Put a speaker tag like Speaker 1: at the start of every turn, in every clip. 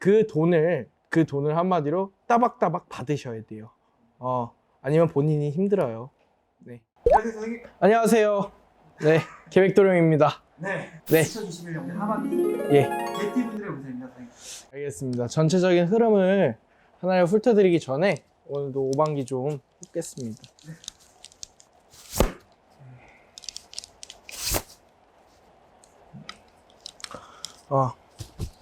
Speaker 1: 그 돈을 그 돈을 한마디로 따박따박 받으셔야 돼요. 어 아니면 본인이 힘들어요. 네.
Speaker 2: 안녕하세요 선생님.
Speaker 1: 안녕하세요. 네 계획도령입니다.
Speaker 2: 네.
Speaker 1: 네.
Speaker 2: 비춰주시면 우리 하반기
Speaker 1: 예
Speaker 2: 개띠분들의 운세입니다 선생님.
Speaker 1: 알겠습니다. 전체적인 흐름을 하나를 훑어드리기 전에 오늘도 오반기 좀 훑겠습니다. 어,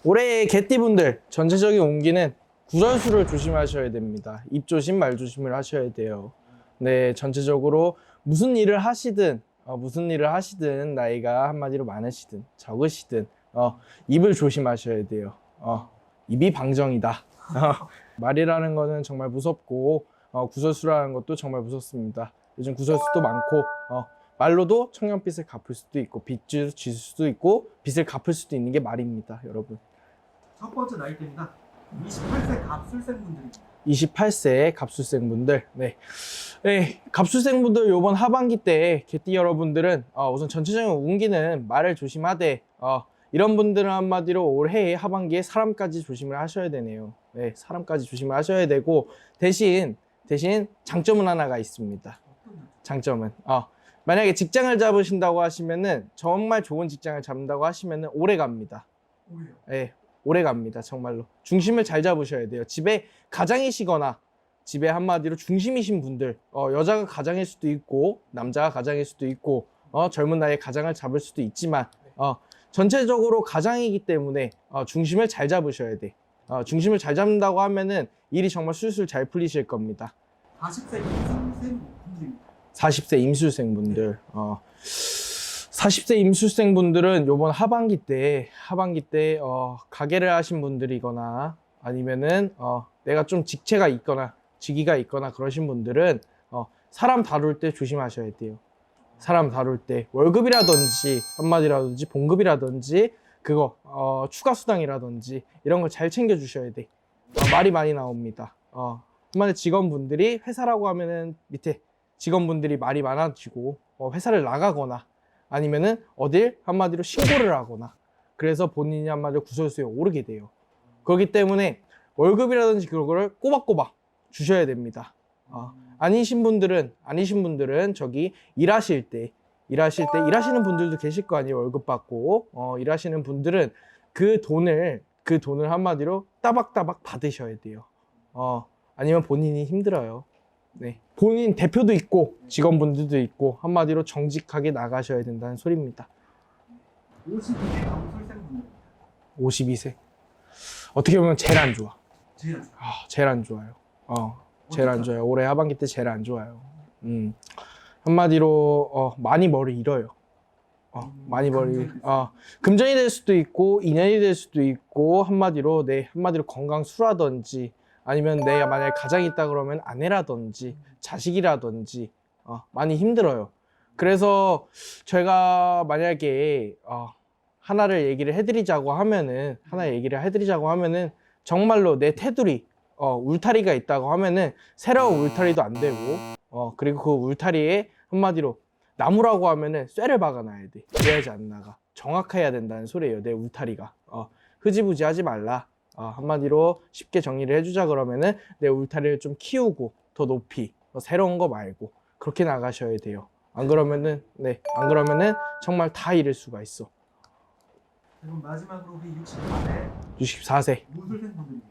Speaker 1: 올해의 개띠분들 전체적인 운기는 구설수를 조심하셔야 됩니다. 입 조심, 말 조심을 하셔야 돼요. 네, 전체적으로 무슨 일을 하시든 어, 무슨 일을 하시든 나이가 한마디로 많으시든 적으시든 어, 입을 조심하셔야 돼요. 어, 입이 방정이다. 어, 말이라는 거는 정말 무섭고 어, 구설수라는 것도 정말 무섭습니다. 요즘 구설수도 많고 어, 말로도 청년빚을 갚을 수도 있고 빚을 질 수도 있고 빚을 갚을 수도 있는 게 말입니다, 여러분.
Speaker 2: 첫 번째 나이대입니다. 28세 갑술생분들입니다.
Speaker 1: 28세 갑술생분들, 네. 네, 갑술생분들 요번 하반기 때 개띠 여러분들은 어, 우선 전체적인 운기는 말을 조심하되 어, 이런 분들은 한마디로 올해 하반기에 사람까지 조심을 하셔야 되네요. 네, 사람까지 조심을 하셔야 되고 대신 대신 장점은 하나가 있습니다. 장점은 어, 만약에 직장을 잡으신다고 하시면은 정말 좋은 직장을 잡는다고 하시면은 오래 갑니다.
Speaker 2: 오히려.
Speaker 1: 예, 오래 갑니다. 정말로. 중심을 잘 잡으셔야 돼요. 집에 가장이시거나 집에 한마디로 중심이신 분들, 어, 여자가 가장일 수도 있고 남자가 가장일 수도 있고 어, 젊은 나이에 가장을 잡을 수도 있지만 어, 전체적으로 가장이기 때문에 어, 중심을 잘 잡으셔야 돼. 어, 중심을 잘 잡는다고 하면은 일이 정말 술술 잘 풀리실 겁니다.
Speaker 2: 40세 이생분들입니다.
Speaker 1: 40세 임술생분들, 어, 40세 임술생분들은 요번 하반기 때, 하반기 때, 어, 가게를 하신 분들이거나 아니면은, 어, 내가 좀 직체가 있거나 직위가 있거나 그러신 분들은, 어, 사람 다룰 때 조심하셔야 돼요. 사람 다룰 때 월급이라든지 한마디라든지 봉급이라든지 그거 어, 추가 수당이라든지 이런 걸 잘 챙겨 주셔야 돼. 어, 말이 많이 나옵니다. 어, 한마디 직원분들이 회사라고 하면은 밑에 직원분들이 말이 많아지고 어, 회사를 나가거나 아니면은 어딜 한마디로 신고를 하거나 그래서 본인이 한마디로 구설수에 오르게 돼요. 그렇기 때문에 월급이라든지 그런 거를 꼬박꼬박 주셔야 됩니다. 어, 아니신 분들은 아니신 분들은 저기 일하실 때 일하실 때 일하시는 분들도 계실 거 아니에요 월급 받고 어, 일하시는 분들은 그 돈을 그 돈을 한마디로 따박따박 받으셔야 돼요. 어, 아니면 본인이 힘들어요. 네. 본인 대표도 있고 직원분들도 있고 한마디로 정직하게 나가셔야 된다는 소리입니다.
Speaker 2: 52세 갑술생분들입니다.
Speaker 1: 52세. 어떻게 보면 제일 안 좋아.
Speaker 2: 제일. 아,
Speaker 1: 제일 안 좋아요. 어, 제일 안 좋아요. 올해 하반기 때 제일 안 좋아요. 음. 한마디로 어, 많이 머리 잃어요. 어, 많이 머리 어, 금전이 될 수도 있고 인연이 될 수도 있고 한마디로 내 한마디로 건강 수라든지 아니면 내가 만약에 가장이 있다 그러면 아내라든지 자식이라든지 어, 많이 힘들어요. 그래서 제가 만약에 어, 하나를 얘기를 해드리자고 하면은 하나 얘기를 해드리자고 하면은 정말로 내 테두리 어, 울타리가 있다고 하면은 새로운 울타리도 안 되고 어, 그리고 그 울타리에 한마디로 나무라고 하면은 쇠를 박아놔야 돼. 그래야지 안 나가. 정확해야 된다는 소리예요. 내 울타리가. 어, 흐지부지 하지 말라. 어, 한마디로 쉽게 정리를 해주자 그러면은 내 울타리를 좀 키우고 더 높이 어, 새로운 거 말고 그렇게 나가셔야 돼요. 안 그러면은 네, 안 그러면은 정말 다 잃을 수가 있어.
Speaker 2: 그럼 마지막으로 우리 64세
Speaker 1: 64세.
Speaker 2: 무술생분들입니다.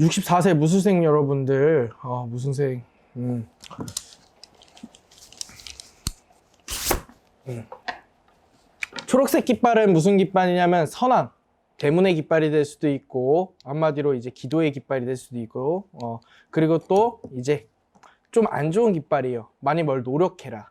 Speaker 1: 64세 무수생 여러분들, 어, 무수생, 음. 음. 초록색 깃발은 무슨 깃발이냐면 선왕, 대문의 깃발이 될 수도 있고, 한마디로 이제 기도의 깃발이 될 수도 있고, 어, 그리고 또 이제 좀 안 좋은 깃발이에요. 많이 뭘 노력해라.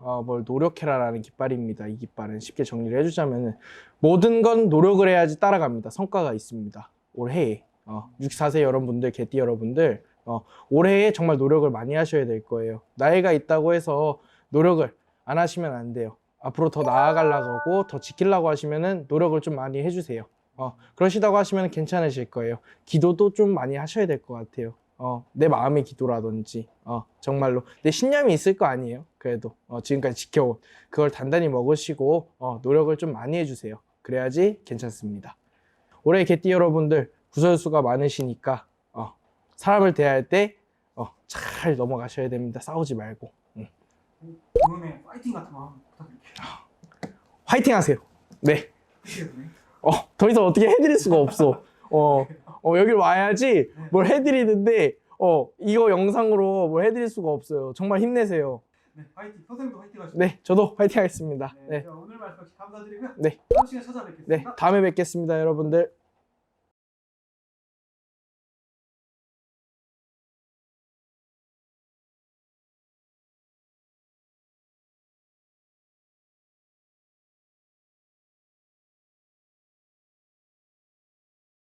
Speaker 1: 어, 뭘 노력해라라는 깃발입니다. 이 깃발은 쉽게 정리를 해주자면은 모든 건 노력을 해야지 따라갑니다. 성과가 있습니다. 올해에. 어, 64세 여러분들, 개띠 여러분들, 어, 올해에 정말 노력을 많이 하셔야 될 거예요. 나이가 있다고 해서 노력을 안 하시면 안 돼요. 앞으로 더 나아가려고 하고 더 지키려고 하시면은 노력을 좀 많이 해주세요. 어, 그러시다고 하시면 괜찮으실 거예요. 기도도 좀 많이 하셔야 될 것 같아요. 어, 내 마음의 기도라든지, 어, 정말로. 내 신념이 있을 거 아니에요. 그래도, 어, 지금까지 지켜온. 그걸 단단히 먹으시고, 어, 노력을 좀 많이 해주세요. 그래야지 괜찮습니다. 올해 개띠 여러분들, 구설수가 많으시니까 어, 사람을 대할 때 어, 잘 넘어가셔야 됩니다. 싸우지 말고 음.
Speaker 2: 응원의 파이팅 같은 거 부탁드릴게요.
Speaker 1: 화이팅 하세요. 네. 어, 더 이상 어떻게 해드릴 수가 없어. 어, 어 여길 와야지 뭘 해드리는데 어 이거 영상으로 뭘 해드릴 수가 없어요. 정말 힘내세요.
Speaker 2: 네, 파이팅. 선생님도 파이팅 하시고.
Speaker 1: 네, 저도 화이팅 하겠습니다.
Speaker 2: 네,
Speaker 1: 네,
Speaker 2: 오늘 말씀 감사드리고요.
Speaker 1: 네.
Speaker 2: 다음 시간에 찾아뵙겠습니다.
Speaker 1: 네, 다음에 뵙겠습니다, 여러분들.